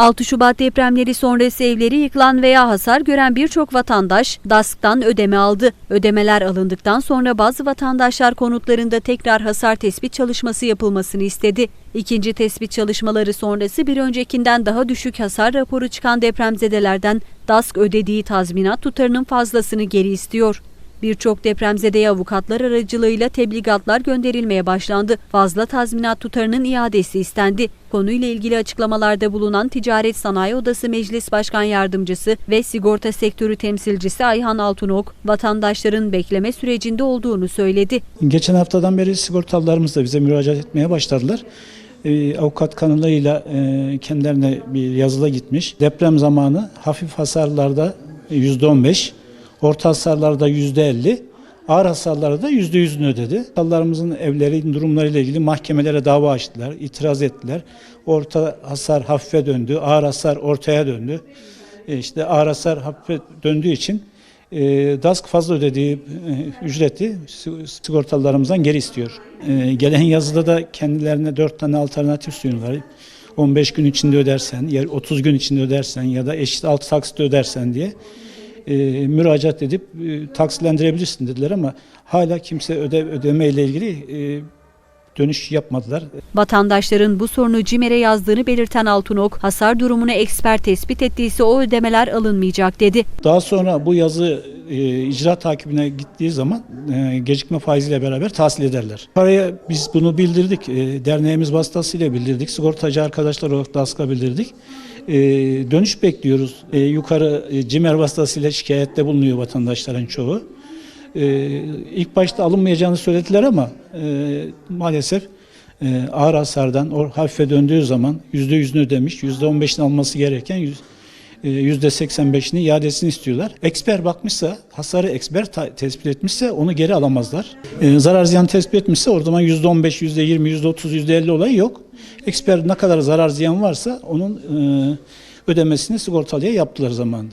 6 Şubat depremleri sonrası evleri yıkılan veya hasar gören birçok vatandaş DASK'tan ödeme aldı. Ödemeler alındıktan sonra bazı vatandaşlar konutlarında tekrar hasar tespit çalışması yapılmasını istedi. İkinci tespit çalışmaları sonrası bir öncekinden daha düşük hasar raporu çıkan depremzedelerden DASK ödediği tazminat tutarının fazlasını geri istiyor. Birçok depremzedeye avukatlar aracılığıyla tebligatlar gönderilmeye başlandı. Fazla tazminat tutarının iadesi istendi. Konuyla ilgili açıklamalarda bulunan Ticaret Sanayi Odası Meclis Başkan Yardımcısı ve sigorta sektörü temsilcisi Ayhan Altunok, vatandaşların bekleme sürecinde olduğunu söyledi. Geçen haftadan beri sigortalılarımız da bize müracaat etmeye başladılar. Ee, avukat kanalıyla e, kendilerine bir yazıla gitmiş. Deprem zamanı hafif hasarlarda %15, orta hasarlarda %50, ağır hasarlarda %100'ünü ödedi. Hasarlarımızın evlerin durumlarıyla ilgili mahkemelere dava açtılar, itiraz ettiler. Orta hasar hafife döndü, ağır hasar ortaya döndü. E, İşte ağır hasar hafife döndüğü için e, DASK fazla ödediği e, ücreti si- sigortalılarımızdan geri istiyor. E, gelen yazıda da kendilerine 4 tane alternatif sunuyorlar. 15 gün içinde ödersen, ya 30 gün içinde ödersen ya da eşit 6 taksitle ödersen diye e, müracaat edip e, taksilendirebilirsin dediler ama hala kimse öde, ödeme ile ilgili e, dönüş yapmadılar. Vatandaşların bu sorunu CİMER'e yazdığını belirten Altunok, hasar durumunu eksper tespit ettiyse o ödemeler alınmayacak dedi. Daha sonra bu yazı e, icra takibine gittiği zaman e, gecikme faiziyle beraber tahsil ederler. Paraya biz bunu bildirdik. E, derneğimiz vasıtasıyla bildirdik. Sigortacı arkadaşlar olarak DASK'a bildirdik. E, dönüş bekliyoruz. E, yukarı e, CİMER vasıtasıyla şikayette bulunuyor vatandaşların çoğu. E, ilk başta alınmayacağını söylediler ama e, maalesef e, ağır hasardan o hafife döndüğü zaman %100'ünü ödemiş, %15'ini alması gereken %85'ini iadesini istiyorlar. Eksper bakmışsa, hasarı eksper tespit etmişse onu geri alamazlar. E, zarar ziyan tespit etmişse o zaman %15, %20, %30, %50 olayı yok. Eksper ne kadar zarar ziyan varsa onun e, ödemesini sigortalıya yaptılar zamanında.